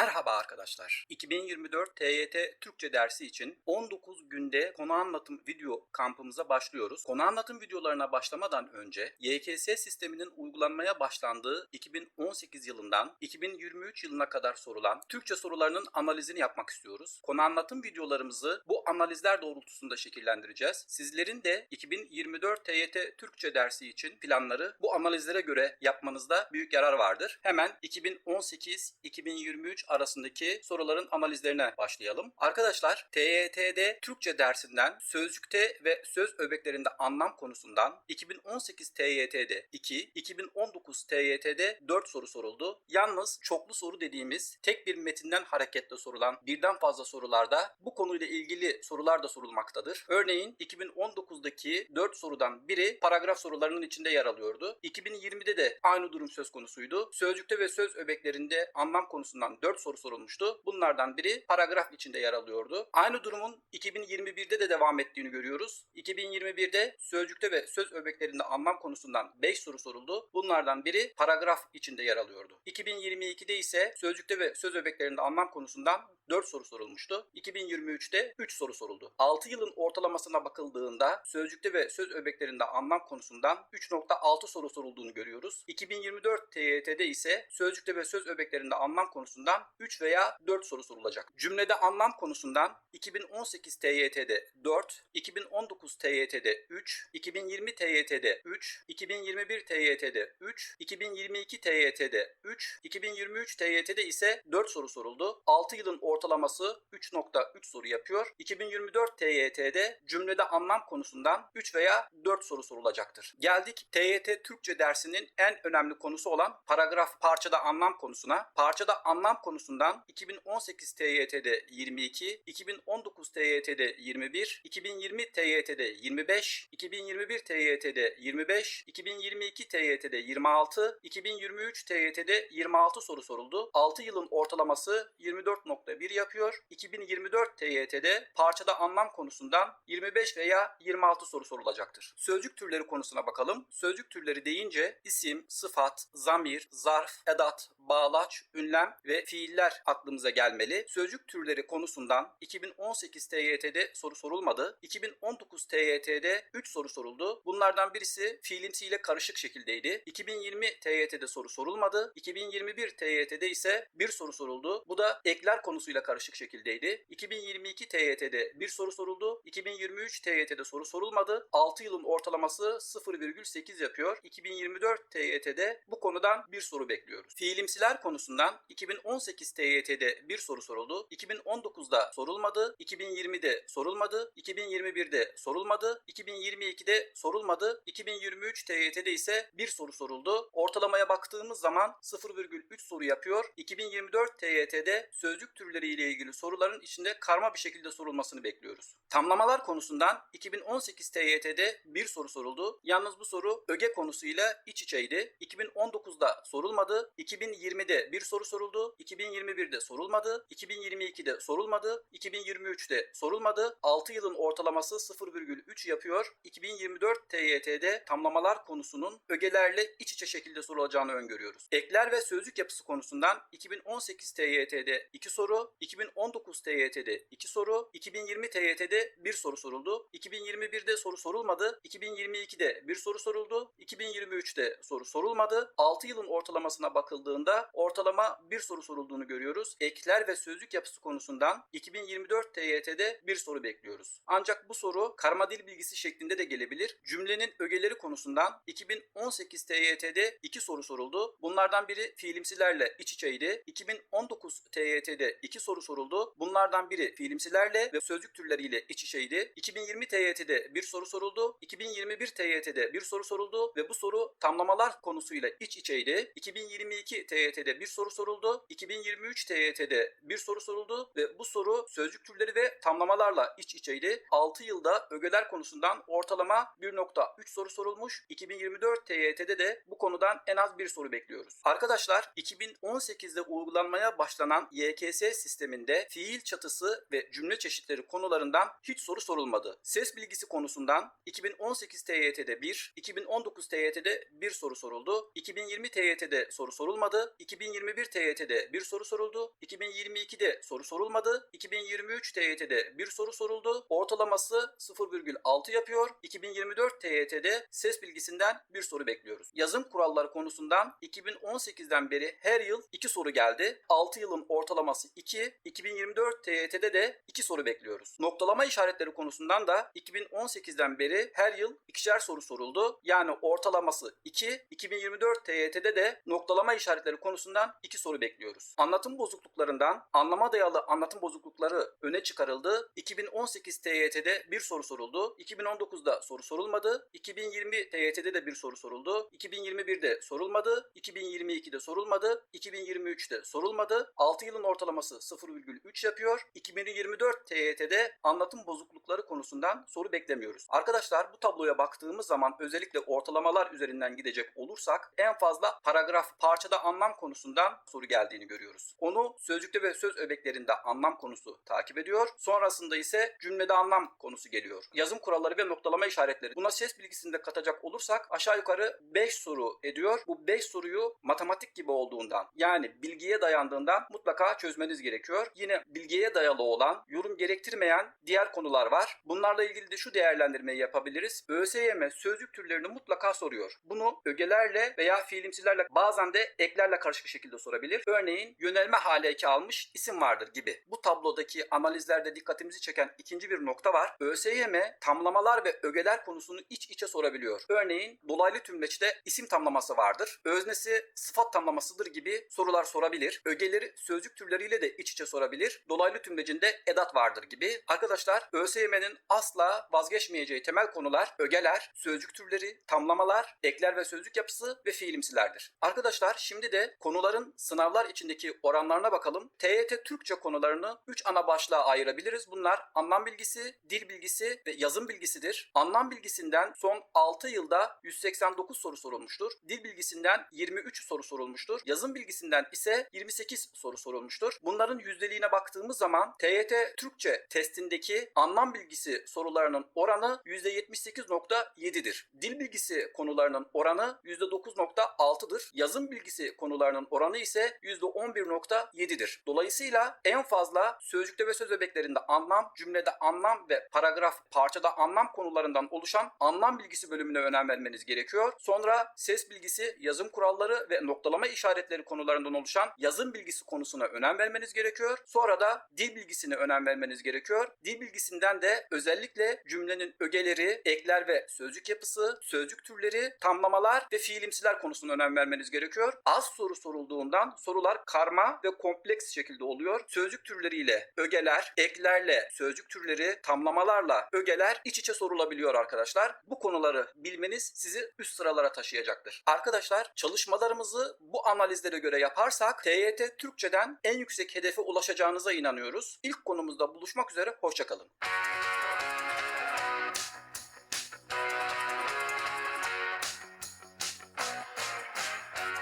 Merhaba arkadaşlar. 2024 TYT Türkçe dersi için 19 günde konu anlatım video kampımıza başlıyoruz. Konu anlatım videolarına başlamadan önce YKS sisteminin uygulanmaya başlandığı 2018 yılından 2023 yılına kadar sorulan Türkçe sorularının analizini yapmak istiyoruz. Konu anlatım videolarımızı bu analizler doğrultusunda şekillendireceğiz. Sizlerin de 2024 TYT Türkçe dersi için planları bu analizlere göre yapmanızda büyük yarar vardır. Hemen 2018-2023 arasındaki soruların analizlerine başlayalım. Arkadaşlar TYT'de Türkçe dersinden sözcükte ve söz öbeklerinde anlam konusundan 2018 TYT'de 2, 2019 TYT'de 4 soru soruldu. Yalnız çoklu soru dediğimiz tek bir metinden hareketle sorulan birden fazla sorularda bu konuyla ilgili sorular da sorulmaktadır. Örneğin 2019'daki 4 sorudan biri paragraf sorularının içinde yer alıyordu. 2020'de de aynı durum söz konusuydu. Sözcükte ve söz öbeklerinde anlam konusundan 4 soru sorulmuştu. Bunlardan biri paragraf içinde yer alıyordu. Aynı durumun 2021'de de devam ettiğini görüyoruz. 2021'de sözcükte ve söz öbeklerinde anlam konusundan 5 soru soruldu. Bunlardan biri paragraf içinde yer alıyordu. 2022'de ise sözcükte ve söz öbeklerinde anlam konusundan 4 soru sorulmuştu. 2023'te 3 soru soruldu. 6 yılın ortalamasına bakıldığında sözcükte ve söz öbeklerinde anlam konusundan 3.6 soru sorulduğunu görüyoruz. 2024 TYT'de ise sözcükte ve söz öbeklerinde anlam konusundan 3 veya 4 soru sorulacak. Cümlede anlam konusundan 2018 TYT'de 4, 2019 TYT'de 3, 2020 TYT'de 3, 2021 TYT'de 3, 2022 TYT'de 3, 2023 TYT'de ise 4 soru soruldu. 6 yılın ortalaması 3.3 soru yapıyor. 2024 TYT'de cümlede anlam konusundan 3 veya 4 soru sorulacaktır. Geldik TYT Türkçe dersinin en önemli konusu olan paragraf parçada anlam konusuna. Parçada anlam konusundan 2018 TYT'de 22, 2019 TYT'de 21, 2020 TYT'de 25, 2021 TYT'de 25, 2022 TYT'de 26, 2023 TYT'de 26 soru soruldu. 6 yılın ortalaması 24.1 yapıyor. 2024 TYT'de parçada anlam konusundan 25 veya 26 soru sorulacaktır. Sözcük türleri konusuna bakalım. Sözcük türleri deyince isim, sıfat, zamir, zarf, edat, bağlaç, ünlem ve fiiller aklımıza gelmeli. Sözcük türleri konusundan 2018 TYT'de soru sorulmadı. 2019 TYT'de 3 soru soruldu. Bunlardan birisi fiilimsiyle karışık şekildeydi. 2020 TYT'de soru sorulmadı. 2021 TYT'de ise bir soru soruldu. Bu da ekler konusuyla karışık şekildeydi. 2022 TYT'de bir soru soruldu. 2023 TYT'de soru sorulmadı. 6 yılın ortalaması 0,8 yapıyor. 2024 TYT'de bu konudan bir soru bekliyoruz. Fiilimsiler konusundan 2018 TYT'de bir soru soruldu. 2019'da sorulmadı. 2020'de sorulmadı. 2021'de sorulmadı. 2022'de sorulmadı. 2023 TYT'de ise bir soru soruldu. Ortalamaya baktığımız zaman 0,3 soru yapıyor. 2024 TYT'de sözcük türleri ile ilgili soruların içinde karma bir şekilde sorulmasını bekliyoruz. Tamlamalar konusundan 2018 TYT'de bir soru soruldu. Yalnız bu soru öge konusuyla iç içeydi. 2019'da sorulmadı. 2020'de bir soru soruldu. 2021'de sorulmadı. 2022'de sorulmadı. 2023'de sorulmadı. 6 yılın ortalaması 0,3 yapıyor. 2024 TYT'de tamlamalar konusunun ögelerle iç içe şekilde sorulacağını öngörüyoruz. Ekler ve sözcük yapısı konusundan 2018 TYT'de 2 soru, 2019 TYT'de 2 soru, 2020 TYT'de 1 soru soruldu. 2021'de soru sorulmadı. 2022'de bir soru soruldu. 2023'te soru sorulmadı. 6 yılın ortalamasına bakıldığında ortalama bir soru sorulduğunu görüyoruz. Ekler ve sözcük yapısı konusundan 2024 TYT'de bir soru bekliyoruz. Ancak bu soru karma dil bilgisi şeklinde de gelebilir. Cümlenin ögeleri konusundan 2018 TYT'de 2 soru soruldu. Bunlardan biri fiilimsilerle iç içeydi. 2019 TYT'de 2 soru soruldu. Bunlardan biri fiilimsilerle ve sözcük türleriyle iç içeydi. 2020 TYT'de bir soru soruldu. 2021 TYT'de bir soru soruldu ve bu soru tamlamalar konusuyla iç içeydi. 2022 TYT'de bir soru soruldu. 2023 TYT'de bir soru soruldu ve bu soru sözcük türleri ve tamlamalarla iç içeydi. 6 yılda ögeler konusundan ortalama 1.3 soru sorulmuş. 2024 TYT'de de bu konudan en az bir soru bekliyoruz. Arkadaşlar 2018'de uygulanmaya başlanan YKS sisteminde fiil çatısı ve cümle çeşitleri konularından hiç soru sorulmadı. Ses bilgisi konusundan 2018 TYT'de 1, 2019 TYT'de 1 soru soruldu. 2020 TYT'de soru sorulmadı. 2021 TYT'de bir bir soru soruldu. 2022'de soru sorulmadı. 2023 TYT'de bir soru soruldu. Ortalaması 0,6 yapıyor. 2024 TYT'de ses bilgisinden bir soru bekliyoruz. Yazım kuralları konusundan 2018'den beri her yıl 2 soru geldi. 6 yılın ortalaması 2. 2024 TYT'de de 2 soru bekliyoruz. Noktalama işaretleri konusundan da 2018'den beri her yıl ikişer soru soruldu. Yani ortalaması 2. 2024 TYT'de de noktalama işaretleri konusundan 2 soru bekliyoruz. Anlatım bozukluklarından anlama dayalı anlatım bozuklukları öne çıkarıldı. 2018 TYT'de bir soru soruldu. 2019'da soru sorulmadı. 2020 TYT'de de bir soru soruldu. 2021'de sorulmadı. 2022'de sorulmadı. 2023'te sorulmadı. 6 yılın ortalaması 0,3 yapıyor. 2024 TYT'de anlatım bozuklukları konusundan soru beklemiyoruz. Arkadaşlar bu tabloya baktığımız zaman özellikle ortalamalar üzerinden gidecek olursak en fazla paragraf parçada anlam konusundan soru geldiğini görüyoruz. Onu sözcükte ve söz öbeklerinde anlam konusu takip ediyor. Sonrasında ise cümlede anlam konusu geliyor. Yazım kuralları ve noktalama işaretleri. Buna ses bilgisini de katacak olursak aşağı yukarı 5 soru ediyor. Bu 5 soruyu matematik gibi olduğundan yani bilgiye dayandığından mutlaka çözmeniz gerekiyor. Yine bilgiye dayalı olan, yorum gerektirmeyen diğer konular var. Bunlarla ilgili de şu değerlendirmeyi yapabiliriz. ÖSYM sözcük türlerini mutlaka soruyor. Bunu ögelerle veya fiilimsilerle bazen de eklerle karışık şekilde sorabilir. Örneğin yönelme hale eki almış isim vardır gibi. Bu tablodaki analizlerde dikkatimizi çeken ikinci bir nokta var. ÖSYM tamlamalar ve ögeler konusunu iç içe sorabiliyor. Örneğin dolaylı tümleçte isim tamlaması vardır. Öznesi sıfat tamlamasıdır gibi sorular sorabilir. Ögeleri sözcük türleriyle de iç içe sorabilir. Dolaylı tümlecinde edat vardır gibi. Arkadaşlar ÖSYM'nin asla vazgeçmeyeceği temel konular ögeler, sözcük türleri, tamlamalar, ekler ve sözcük yapısı ve fiilimsilerdir. Arkadaşlar şimdi de konuların sınavlar içindeki oranlarına bakalım. TYT Türkçe konularını 3 ana başlığa ayırabiliriz. Bunlar anlam bilgisi, dil bilgisi ve yazım bilgisidir. Anlam bilgisinden son 6 yılda 189 soru sorulmuştur. Dil bilgisinden 23 soru sorulmuştur. Yazım bilgisinden ise 28 soru sorulmuştur. Bunların yüzdeliğine baktığımız zaman TYT Türkçe testindeki anlam bilgisi sorularının oranı %78.7'dir. Dil bilgisi konularının oranı %9.6'dır. Yazım bilgisi konularının oranı ise %11.7'dir. Dolayısıyla en fazla sözcükte ve söz öbeklerinde anlam, cümlede anlam ve paragraf parçada anlam konularından oluşan anlam bilgisi bölümüne önem vermeniz gerekiyor. Sonra ses bilgisi, yazım kuralları ve noktalama işaretleri konularından oluşan yazım bilgisi konusuna önem vermeniz gerekiyor. Sonra da dil bilgisine önem vermeniz gerekiyor. Dil bilgisinden de özellikle cümlenin ögeleri, ekler ve sözcük yapısı, sözcük türleri, tamlamalar ve fiilimsiler konusuna önem vermeniz gerekiyor. Az soru sorulduğundan sorular karma ve kompleks şekilde oluyor. Sözcük türleriyle ögeler, eklerle sözcük türleri, tamlamalarla ögeler iç içe sorulabiliyor arkadaşlar. Bu konuları bilmeniz sizi üst sıralara taşıyacaktır. Arkadaşlar çalışmalarımızı bu analizlere göre yaparsak TYT Türkçeden en yüksek hedefe ulaşacağınıza inanıyoruz. İlk konumuzda buluşmak üzere, hoşçakalın.